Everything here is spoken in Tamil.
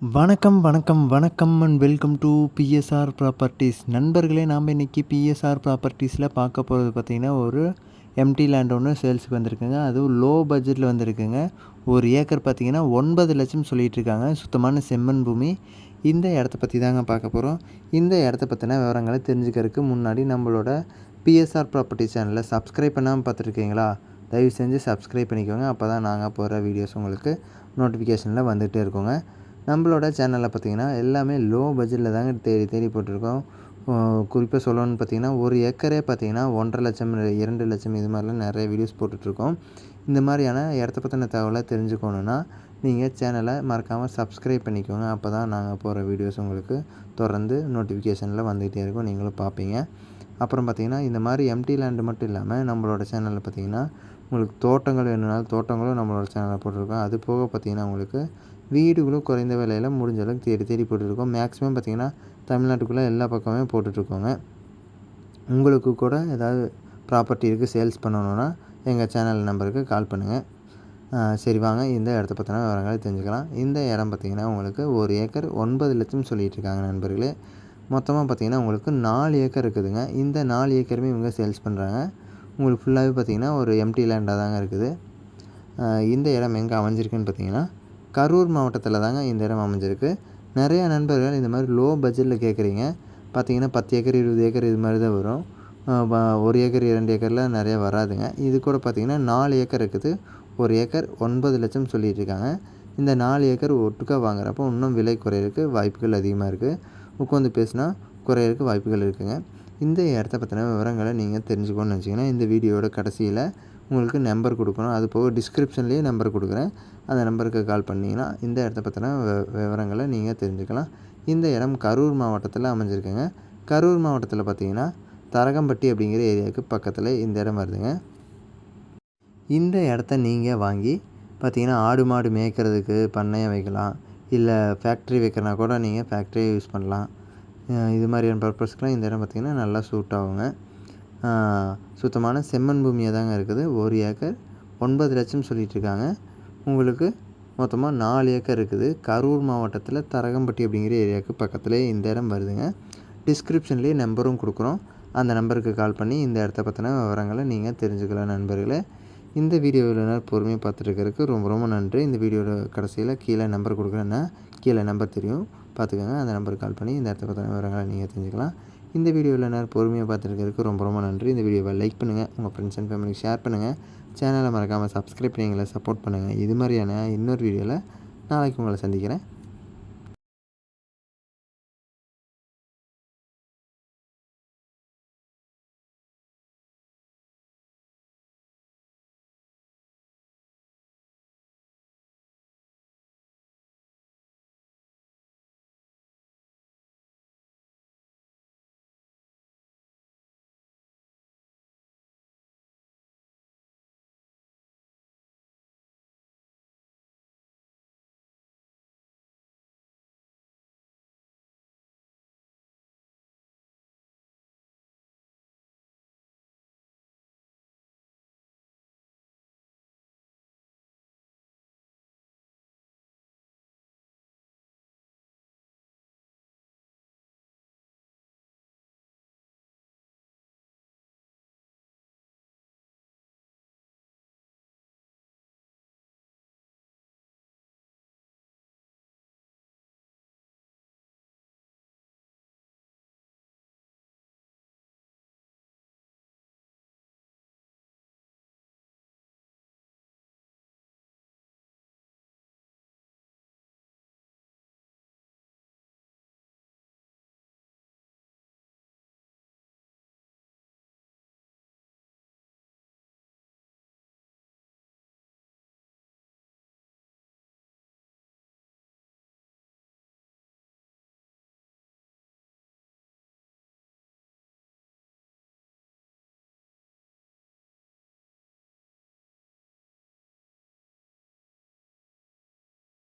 வணக்கம் வணக்கம் வணக்கம் and welcome to BSR properties நண்பர்களே நாம் இன்றைக்கி பிஎஸ்ஆர் ப்ராப்பர்ட்டிஸில் பார்க்க போகிறது பார்த்திங்கன்னா ஒரு எம்டி லேண்ட் ஒன்று சேல்ஸுக்கு வந்திருக்குங்க. அதுவும் லோ பட்ஜெட்டில் வந்திருக்குங்க. ஒரு ஏக்கர் பார்த்திங்கன்னா ஒன்பது லட்சம் சொல்லிகிட்டு இருக்காங்க. சுத்தமான செம்மண் பூமி. இந்த இடத்த பற்றி தாங்க பார்க்க போகிறோம் இந்த இடத்த பற்றின விவரங்களை தெரிஞ்சுக்கிறதுக்கு முன்னாடி நம்மளோட பிஎஸ்ஆர் ப்ராப்பர்ட்டி சேனலில் சப்ஸ்கிரைப் பண்ணாமல் பார்த்துருக்கீங்களா? தயவு செஞ்சு சப்ஸ்கிரைப் பண்ணிக்கோங்க. அப்போ தான் நாங்கள் போகிற வீடியோஸ் உங்களுக்கு நோட்டிஃபிகேஷனில் வந்துகிட்டே இருக்கோங்க. நம்மளோட சேனலில் பார்த்திங்கன்னா எல்லாமே லோ பட்ஜெட்டில் தாங்க தேடி தேடி போட்டிருக்கோம். குறிப்பாக சொல்லணும்னு பார்த்தீங்கன்னா ஒரு ஏக்கரே பார்த்தீங்கன்னா ஒன்றரை லட்சம் இரண்டு லட்சம் இது மாதிரிலாம் நிறைய வீடியோஸ் போட்டுட்ருக்கோம் இந்த மாதிரியான இடத்த பற்றின தகவலை தெரிஞ்சுக்கணுன்னா நீங்கள் சேனலை மறக்காமல் சப்ஸ்கிரைப் பண்ணிக்கோங்க. அப்போ தான் நாங்கள் போகிற வீடியோஸ் உங்களுக்கு தொடர்ந்து நோட்டிஃபிகேஷனில் வந்துகிட்டே இருக்கும். நீங்களும் பார்ப்பீங்க. அப்புறம் பார்த்திங்கன்னா இந்த மாதிரி எம்டி லேண்டு மட்டும் இல்லாமல் நம்மளோட சேனலில் பார்த்திங்கன்னா உங்களுக்கு தோட்டங்கள் வேணுனாலும் தோட்டங்களும் நம்மளோட சேனலில் போட்டிருக்கோம். அது போக பார்த்திங்கன்னா உங்களுக்கு வீடுகளும் குறைந்த விலையில் முடிஞ்ச அளவுக்கு தேடி தேடி போட்டுருக்கோம் மேக்ஸிமம் பார்த்திங்கன்னா தமிழ்நாட்டுக்குள்ளே எல்லா பக்கமே போட்டுட்ருக்கோங்க. உங்களுக்கு கூட ஏதாவது ப்ராப்பர்ட்டி இருக்குது சேல்ஸ் பண்ணணுன்னா எங்கள் சேனல் நம்பருக்கு கால் பண்ணுங்கள் சரி வாங்க. இந்த இடத்த பற்றின விவரங்களை தெரிஞ்சுக்கலாம். இந்த இடம் பார்த்திங்கன்னா உங்களுக்கு ஒரு ஏக்கர் ஒன்பது லட்சம் சொல்லிகிட்டு இருக்காங்க நண்பர்களே. மொத்தமாக பார்த்திங்கன்னா உங்களுக்கு நாலு ஏக்கர் இருக்குதுங்க. இந்த நாலு ஏக்கருமே இவங்க சேல்ஸ் பண்ணுறாங்க உங்களுக்கு ஃபுல்லாகவே பார்த்திங்கன்னா ஒரு எம்டி லேண்டாக தாங்க இருக்குது. இந்த இடம் எங்கே அமைஞ்சிருக்குன்னு பார்த்திங்கன்னா கரூர் மாவட்டத்தில் தாங்க இந்த இடம் அமைஞ்சிருக்கு. நிறையா நண்பர்கள் இந்த மாதிரி லோ பட்ஜெட்டில் கேட்குறீங்க பார்த்தீங்கன்னா பத்து ஏக்கர் இருபது ஏக்கர் இது மாதிரி தான் வரும். ஒரு ஏக்கர் இரண்டு ஏக்கரில் நிறையா வராதுங்க. இது கூட பார்த்திங்கன்னா நாலு ஏக்கர் இருக்குது. ஒரு ஏக்கர் ஒன்பது லட்சம் சொல்லிகிட்டு இருக்காங்க. இந்த நாலு ஏக்கர் ஒட்டுக்காக வாங்குறப்போ இன்னும் விலை குறையிறதுக்கு வாய்ப்புகள் அதிகமாக இருக்குது உட்காந்து பேசினா குறையிறதுக்கு வாய்ப்புகள் இருக்குதுங்க இந்த இடத்த பற்றின விவரங்களை நீங்கள் தெரிஞ்சுக்கணும்னு நினச்சிங்கன்னா இந்த வீடியோட கடைசியில் உங்களுக்கு நம்பர் கொடுக்கணும். அது போக டிஸ்கிரிப்ஷன்லேயே நம்பர் கொடுக்குறேன். அந்த நம்பருக்கு கால் பண்ணிங்கன்னா இந்த இடத்த பற்றின விவரங்களை நீங்கள் தெரிஞ்சுக்கலாம். இந்த இடம் கரூர் மாவட்டத்தில் அமைஞ்சிருக்குங்க. கரூர் மாவட்டத்தில் பார்த்தீங்கன்னா தரகம்பட்டி அப்படிங்கிற ஏரியாவுக்கு பக்கத்தில் இந்த இடம் வருதுங்க. இந்த இடத்த நீங்கள் வாங்கி பார்த்தீங்கன்னா ஆடு மாடு மேய்க்கிறதுக்கு பண்ணையம் வைக்கலாம். இல்லை ஃபேக்ட்ரி வைக்கிறனா கூட நீங்கள் ஃபேக்ட்ரியை யூஸ் பண்ணலாம். இது மாதிரியான பர்பஸ்க்கெலாம் இந்த இடம் பார்த்திங்கன்னா நல்லா சூட் ஆகுங்க. சுத்தமான செம்மண் பூமியாக தாங்க இருக்குது. ஒரு ஏக்கர் ஒன்பது லட்சம் சொல்லிகிட்ருக்காங்க உங்களுக்கு மொத்தமாக நாலு ஏக்கர் இருக்குது. கரூர் மாவட்டத்தில் தரகம்பட்டி அப்படிங்கிற ஏரியாவுக்கு பக்கத்துலேயே இந்த இடம் வருதுங்க. டிஸ்கிரிப்ஷன்லேயே நம்பரும் கொடுக்குறோம். அந்த நம்பருக்கு கால் பண்ணி இந்த இடத்த பற்றின விவரங்களை நீங்கள் தெரிஞ்சுக்கலாம் நண்பர்களே. இந்த வீடியோவில் பொறுமையாக பார்த்துட்டு ரொம்ப ரொம்ப நன்றி. இந்த வீடியோட கடைசியில் கீழே நம்பர் கொடுக்குறேன்னா கீழே நம்பர் தெரியும். பார்த்துக்கோங்க. அந்த நம்பருக்கு கால் பண்ணி இந்த இடத்த பற்றின விவரங்களை நீங்கள் தெரிஞ்சுக்கலாம். இந்த வீடியோவில் நேரம் பொறுமையாக பார்த்துருக்கிறதுக்கு ரொம்ப ரொம்ப நன்றி. இந்த வீடியோவை லைக் பண்ணுங்கள் உங்கள் ஃப்ரெண்ட்ஸ் அண்ட் ஃபேமிலிக்கு ஷேர் பண்ணுங்கள் சேனலை மறக்காமல் சப்ஸ்கிரைப் பண்ணி எங்களை சப்போர்ட் பண்ணுங்கள் இது மாதிரியான இன்னொரு வீடியோவில் நாளைக்கு உங்களை சந்திக்கிறேன்.